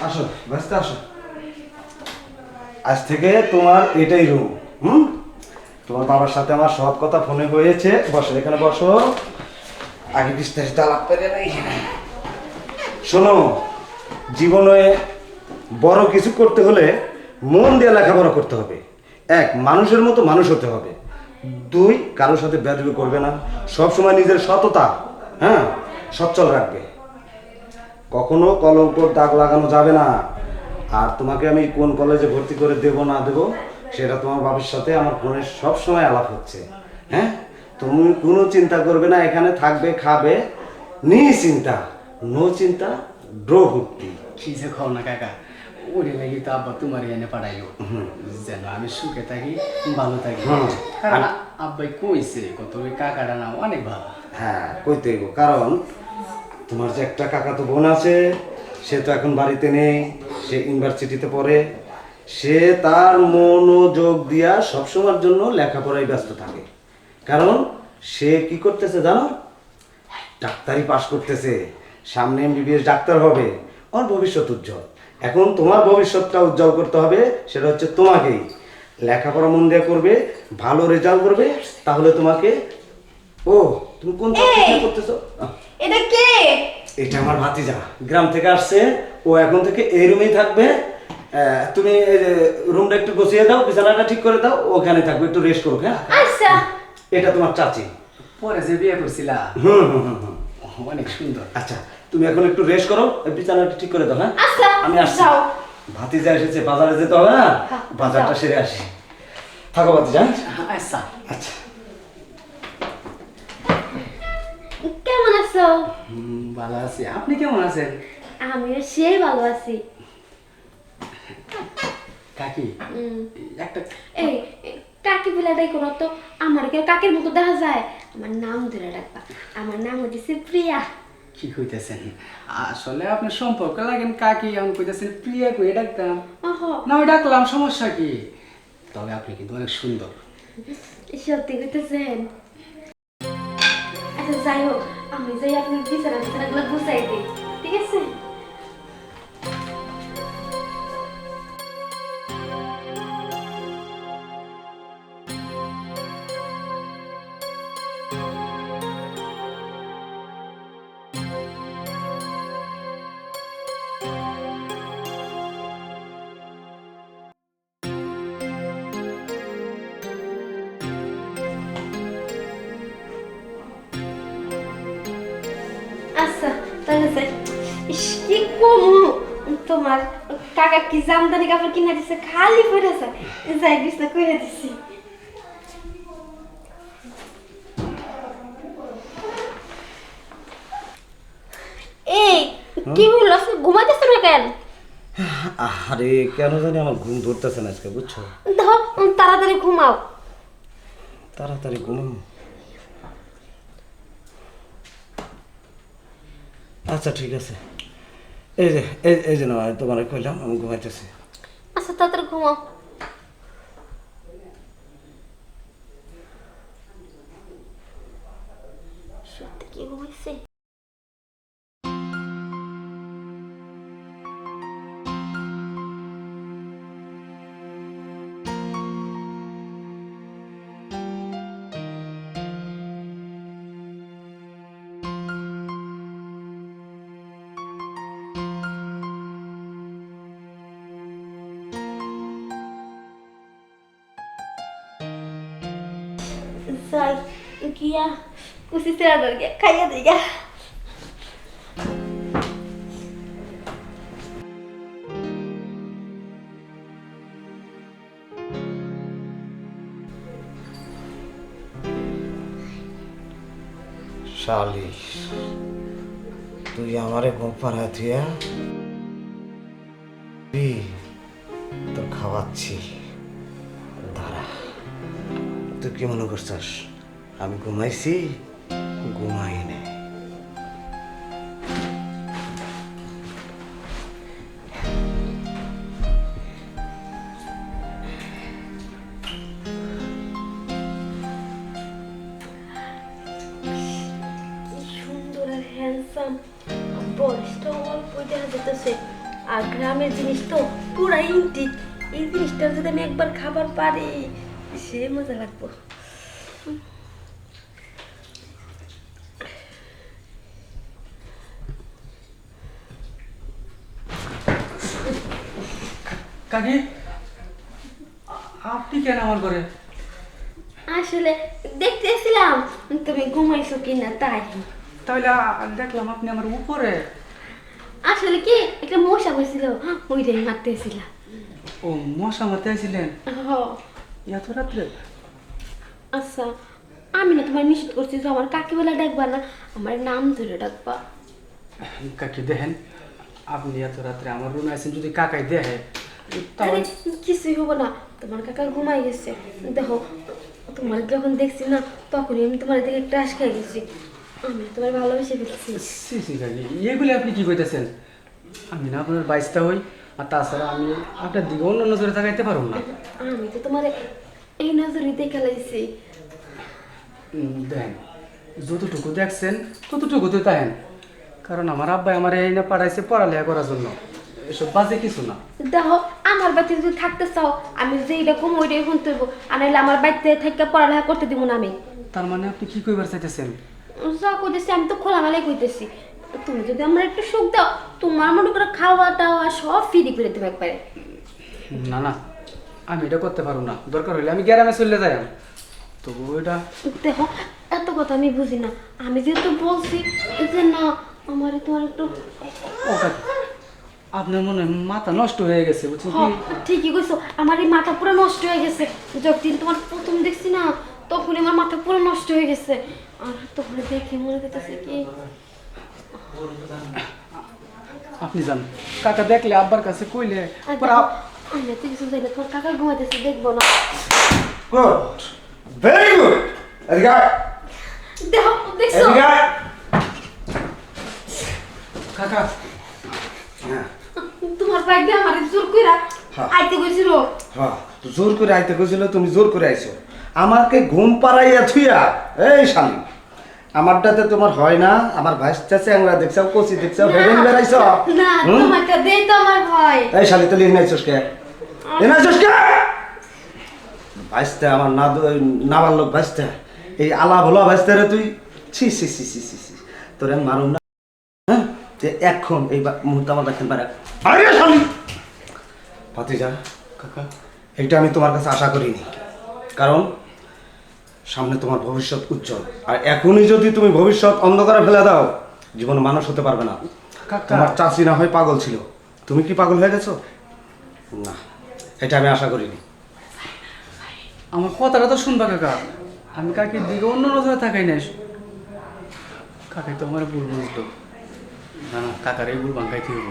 আসো, ব্যস্ত আসো। আজ থেকে তোমার এটাই রুম, হুম? তোমার বাবার সাথে আমার সব কথা ফোনে হয়েছে। বসো, এখানে বসো। আগে বিস্তারিত আলাপ করে শোনো, জীবনে বড় কিছু করতে হলে মন দিয়ে লেখাপড়া করতে হবে। এক, মানুষের মতো মানুষ হতে হবে। দুই, কারোর সাথে বেদবি করবে না। সবসময় নিজের সততা হ্যাঁ সচ্ছল রাখবে। কখনো কলঙ্কর দাগ লাগানো যাবে না। আর তোমাকে আমি কোন কলেজে ভর্তি করে দেব না দেব সেটা তোমার বাবার সাথে আমার ফোনে সবসময় আলাপ হচ্ছে। হ্যাঁ? তুমি কোনো চিন্তা করবে না এখানে থাকবে খাবে নি চিন্তা নো চিন্তা ড্রো ভর্তি কি যে খাও না কাকা ওরে লাগি তো আব্বা তোমার এনে পাঠাইলো। যেন আমি সুখে থাকি ভালো থাকি। কারণ আব্বাই কইছে কত কাকাটা না অনেক ভালো। হ্যাঁ কইতে কারণ তোমার যে একটা কাকাতো বোন আছে, সে তো এখন বাড়িতে নেই, সে ইউনিভার্সিটিতে পড়ে। সে তার মনোযোগ দিয়া সবসময়ের জন্য লেখাপড়ায় ব্যস্ত থাকে। কারণ সে কি করতেছে জানো? ডাক্তারি পাশ করতেছে, সামনে এমবিবিএস ডাক্তার হবে, ওর ভবিষ্যৎ উজ্জ্বল। এখন তোমার ভবিষ্যৎটা উজ্জ্বল করতে হবে, সেটা হচ্ছে তোমাকেই। লেখাপড়া মন দিয়ে করবে, ভালো রেজাল্ট করবে, তাহলে তোমাকে ও তুমি কোন চাকরি করতেছো? এটা কে? এটা আমার ভাতিজা। গ্রাম থেকে আসছে ও এখন থেকে এই রুমেই থাকবে। তুমি রুমটা একটু গুছিয়ে দাও বিছানাটা ঠিক করে দাও ওখানে থাকবে একটু রেস্ট করো হ্যাঁ? আচ্ছা। এটা তোমার চাচি। পরে যে বিয়ে করছিলা। হুম হুম হুম হুম। অনেক সুন্দর। আচ্ছা তুমি এখন একটু রেস্ট করো বিছানাটা ঠিক করে দাও হ্যাঁ? আচ্ছা, আমি আসছি। ভাতিজা এসেছে বাজারে যেতে হবে না হ্যাঁ, বাজারটা সেরে আসি। থাকো ভাতিজা। আচ্ছা। আচ্ছা। আছো? ভালো আছি। আপনি কেমন আছেন? আমিও সেই ভালো আছি। কাকি একটা এই কাকি তো আমার কেউ কাকের মতো দেখা যায়। আমার নাম ধরে রাখবা। আমার নাম হচ্ছে প্রিয়া। কি কইতেছেন? আসলে আপনার সম্পর্ক লাগেন কাকি আমি কইতেছেন প্রিয়া কই ডাকতাম। ওহ না ওই ডাকলাম সমস্যা কি? তবে আপনি কিন্তু অনেক সুন্দর। সত্যি কইতেছেন? আচ্ছা যাই হোক আমি যাই আপনার বিছানা বিছানাগুলো গুছাই দিই ঠিক আছে? তাহলে কি কমু? তোমার কাকা কি জামদানি কাপড় কিনা দিছে খালি পড়েছে। যাই বিছনা কইরা দিছি। এই কি হলো ঘুমাইতেছ না কেন? আরে কেন জানি আমার ঘুম ধরতেছে না আজকে বুঝছ? তাড়াতাড়ি ঘুমাও। তাড়াতাড়ি ঘুম আচ্ছা ঠিক আছে। এই যে, এই এই যে না তোমার কইলাম, আমি ঘুমাইতেছি। আচ্ছা তাড়াতাড়ি ঘুমাও। সত্যি কি ঘুমাইছে? যাই গিয়া কুসি সেরাদার গিয়া খাইয়া দিই গা তুই আমারে ঘুম পাড়া দিয়া তোর খাওয়াচ্ছি দাঁড়া তুই কি মনে করছিস আমি ঘুমাইছি, ঘুমাই হ্যান্ডসাম বয়সটা অল্প, দেখা যেতেছে আর গ্রামের জিনিস তো পুরা ইন্টিক এই জিনিসটা যদি আমি একবার খাবার পারি, সে মজা লাগবো। কাকি আপনি কেন আমার ঘরে? আসলে দেখতেছিলাম তুমি ঘুমাইছো কিনা তাই। তাহলে দেখলাম আপনি আমার উপরে। আসলে কি? একটা মশা হয়েছিল ওইটাই মারতেছিলাম। ও মশা মারতে আইছিলেন? হ। এত রাত্রে? আচ্ছা আমি না তোমার নিষেধ করছি যে আমার কাকে বলে ডাকবা না আমার নাম ধরে ডাকবা। কাকি দেখেন আপনি এত রাত্রে আমার রুমে আছেন যদি কাকাই দেখে আরে কিছুই হব না। তোমার কাকা ঘুমাই গেছে। দেখো তোমার যখন দেখছি না তখনই আমি তোমার দিকে ক্রাশ খেয়ে গেছি। আমি তোমার ভালোবেসে ফেলছি। সি সি কাকি এগুলি আপনি কি কইতেছেন? আমি না আপনার বাইশটা হই আর তাছাড়া আমি আপনার দিকে অন্য নজরে তাকাইতে পারব না। আমি তো তোমার এই নজরে দেখে লাইছি। দেখেন যতটুকু দেখছেন ততটুকু তো তাহেন। কারণ আমার আব্বাই আমার এই না পাঠাইছে পড়ালেখা করার জন্য। এসব বাজে কিছু না। দেখো আমার বাড়িতে যদি থাকতে চাও আমি যেইটা কম ওইটাই শুনতে হইব আর নাহলে আমার বাড়িতে থেকে পড়ালেখা করতে দিব না আমি। তার মানে আপনি কি কইবার চাইতেছেন? যা কইতেছি আমি তো খোলামেলাই কইতেছি। তুমি যদি আমার একটু সুখ দাও তোমার মনে করে খাওয়া টাওয়া সব ফ্রি করে দেবে একবারে। না না আমি এটা করতে পারব না। দরকার হইলে আমি গ্রামে চলে যাই তো ওইটা দেখো এত কথা আমি বুঝি না। আমি যেহেতু বলছি যে না আমার তোমার একটু ও কাকি, আপনার মনে হয় মাথা নষ্ট হয়ে গেছে বুঝছেন কি? ঠিকই কইছো আমার এই মাথা পুরো নষ্ট হয়ে গেছে। যখন তোমার প্রথম দেখছি না তখন আমার মাথা পুরো নষ্ট হয়ে গেছে। আর তখন দেখে মনে করতেছে কি? আপনি যান। কাকা দেখলে আব্বার কাছে কইলে পরে আপ- আমি এত কিছু জানি তোমার কাকা ঘুমাইতেছে দেখব না। গুড ভেরি গুড এদিকে দেখো দেখছ? কাকা হ্যাঁ বাইক দিয়ে আমার জোর কইরা হ্যাঁ। আইতে কইছিল। হ্যাঁ, তো জোর করে আইতে কইছিল তুমি জোর করে আইছো। আমাকে ঘুম পাড়াইয়া থুইয়া এই শালি আমারটাতে তোমার হয় না আমার ভাইসটা চ্যাংরা দেখছাও কচি দেখছাও হেভেন বেড়াইছ না তোমারটা দেই তো আমার এই শালি তো কে? কে? আমার না নাবালক এই আলা ভোলা ভাইসটা রে তুই। ছি ছি ছি ছি ছি তোরে মারুম না। যে এখন এই মুহূর্তে আমার দেখেন পারে আরে শালি ভাতিজা কাকা এটা আমি তোমার কাছে আশা করিনি। কারণ সামনে তোমার ভবিষ্যৎ উজ্জ্বল। আর এখনই যদি তুমি ভবিষ্যৎ অন্ধকারে ফেলে দাও জীবনে মানুষ হতে পারবে না। তোমার চাষি না হয় পাগল ছিল। তুমি কি পাগল হয়ে গেছো? না এটা আমি আশা করিনি। আমার কথাটা তো শুনবা কাকা। আমি কাকির দিকে অন্য নজরে থাকাই নাই। কাকাই তো আমার ভুল বুঝলো। না না কাকার এই ভুল ভাঙ্গাইতে হইব